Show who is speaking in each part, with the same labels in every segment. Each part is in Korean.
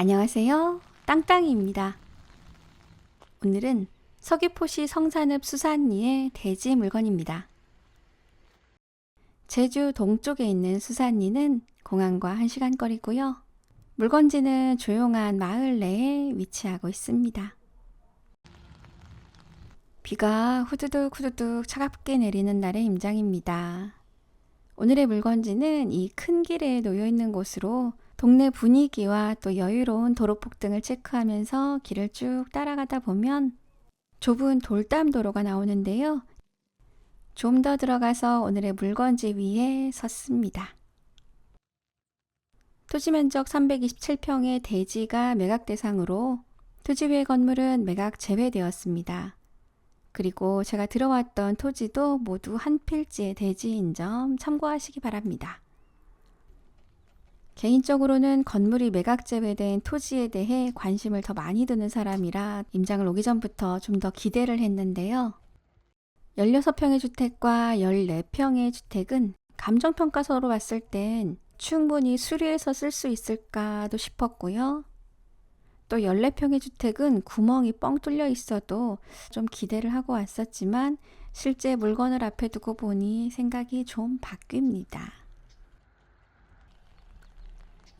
Speaker 1: 안녕하세요. 땅땅이입니다. 오늘은 서귀포시 성산읍 수산리의 대지 물건입니다. 제주 동쪽에 있는 수산리는 공항과 1시간 거리고요. 물건지는 조용한 마을 내에 위치하고 있습니다. 비가 후두둑 후두둑 차갑게 내리는 날의 임장입니다. 오늘의 물건지는 이 큰 길에 놓여 있는 곳으로 동네 분위기와 또 여유로운 도로폭 등을 체크하면서 길을 쭉 따라가다 보면 좁은 돌담 도로가 나오는데요. 좀 더 들어가서 오늘의 물건지 위에 섰습니다. 토지 면적 327평의 대지가 매각 대상으로 토지 외 건물은 매각 제외되었습니다. 그리고 제가 들어왔던 토지도 모두 한 필지의 대지인 점 참고하시기 바랍니다. 개인적으로는 건물이 매각 제외된 토지에 대해 관심을 더 많이 두는 사람이라 임장을 오기 전부터 좀 더 기대를 했는데요. 16평의 주택과 14평의 주택은 감정평가서로 봤을 땐 충분히 수리해서 쓸 수 있을까도 싶었고요. 또 14평의 주택은 구멍이 뻥 뚫려 있어도 좀 기대를 하고 왔었지만 실제 물건을 앞에 두고 보니 생각이 좀 바뀝니다.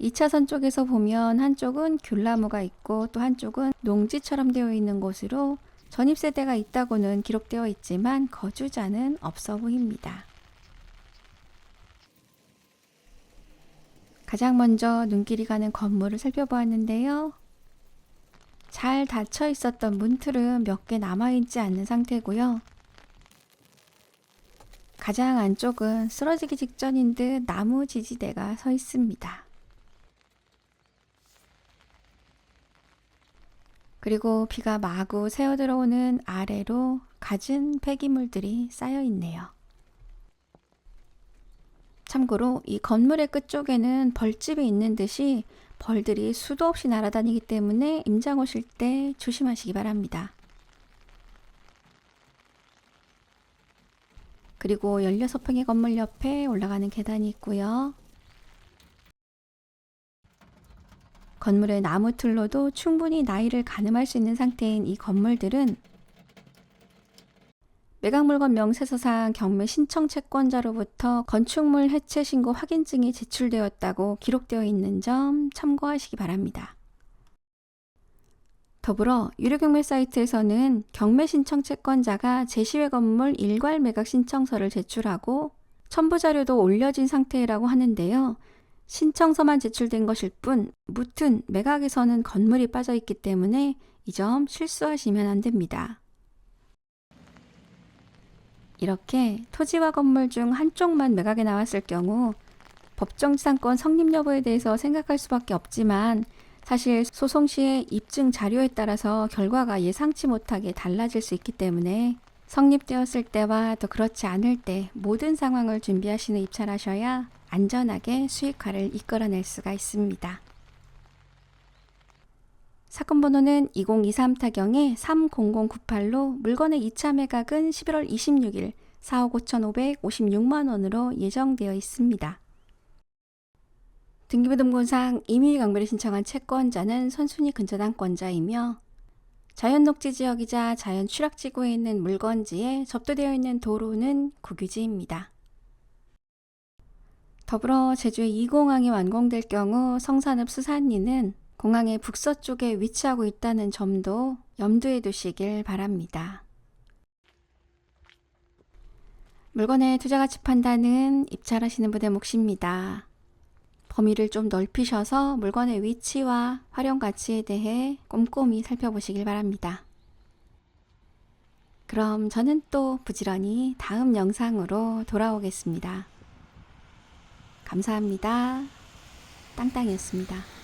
Speaker 1: 2차선 쪽에서 보면 한쪽은 귤나무가 있고 또 한쪽은 농지처럼 되어 있는 곳으로 전입세대가 있다고는 기록되어 있지만 거주자는 없어 보입니다. 가장 먼저 눈길이 가는 건물을 살펴보았는데요. 잘 닫혀 있었던 문틀은 몇 개 남아있지 않는 상태고요. 가장 안쪽은 쓰러지기 직전인 듯 나무 지지대가 서 있습니다. 그리고 비가 마구 새어 들어오는 아래로 갖은 폐기물들이 쌓여 있네요. 참고로 이 건물의 끝쪽에는 벌집이 있는 듯이 벌들이 수도 없이 날아다니기 때문에 임장 오실 때 조심하시기 바랍니다. 그리고 16평의 건물 옆에 올라가는 계단이 있고요. 건물의 나무 틀로도 충분히 나이를 가늠할 수 있는 상태인 이 건물들은 매각물건 명세서상 경매 신청 채권자로부터 건축물 해체 신고 확인증이 제출되었다고 기록되어 있는 점 참고하시기 바랍니다. 더불어 유료 경매 사이트에서는 경매 신청 채권자가 제시외 건물 일괄 매각 신청서를 제출하고 첨부 자료도 올려진 상태라고 하는데요. 신청서만 제출된 것일 뿐 무튼 매각에서는 건물이 빠져 있기 때문에 이 점 실수하시면 안 됩니다. 이렇게 토지와 건물 중 한쪽만 매각에 나왔을 경우 법정지상권 성립 여부에 대해서 생각할 수밖에 없지만 사실 소송 시의 입증 자료에 따라서 결과가 예상치 못하게 달라질 수 있기 때문에 성립되었을 때와 또 그렇지 않을 때 모든 상황을 준비하시는 입찰하셔야 안전하게 수익화를 이끌어낼 수가 있습니다. 사건 번호는 2023 타경의 30098로 물건의 2차 매각은 11월 26일 4억 5,556만 원으로 예정되어 있습니다. 등기부등본상 임의 강매를 신청한 채권자는 선순위 근저당권자이며 자연 녹지 지역이자 자연 추락지구에 있는 물건지에 접도되어 있는 도로는 국유지입니다. 더불어 제주의 2공항이 완공될 경우 성산읍 수산리는 공항의 북서쪽에 위치하고 있다는 점도 염두에 두시길 바랍니다. 물건의 투자 가치 판단은 입찰하시는 분의 몫입니다. 범위를 좀 넓히셔서 물건의 위치와 활용 가치에 대해 꼼꼼히 살펴보시길 바랍니다. 그럼 저는 또 부지런히 다음 영상으로 돌아오겠습니다. 감사합니다. 땅땅이었습니다.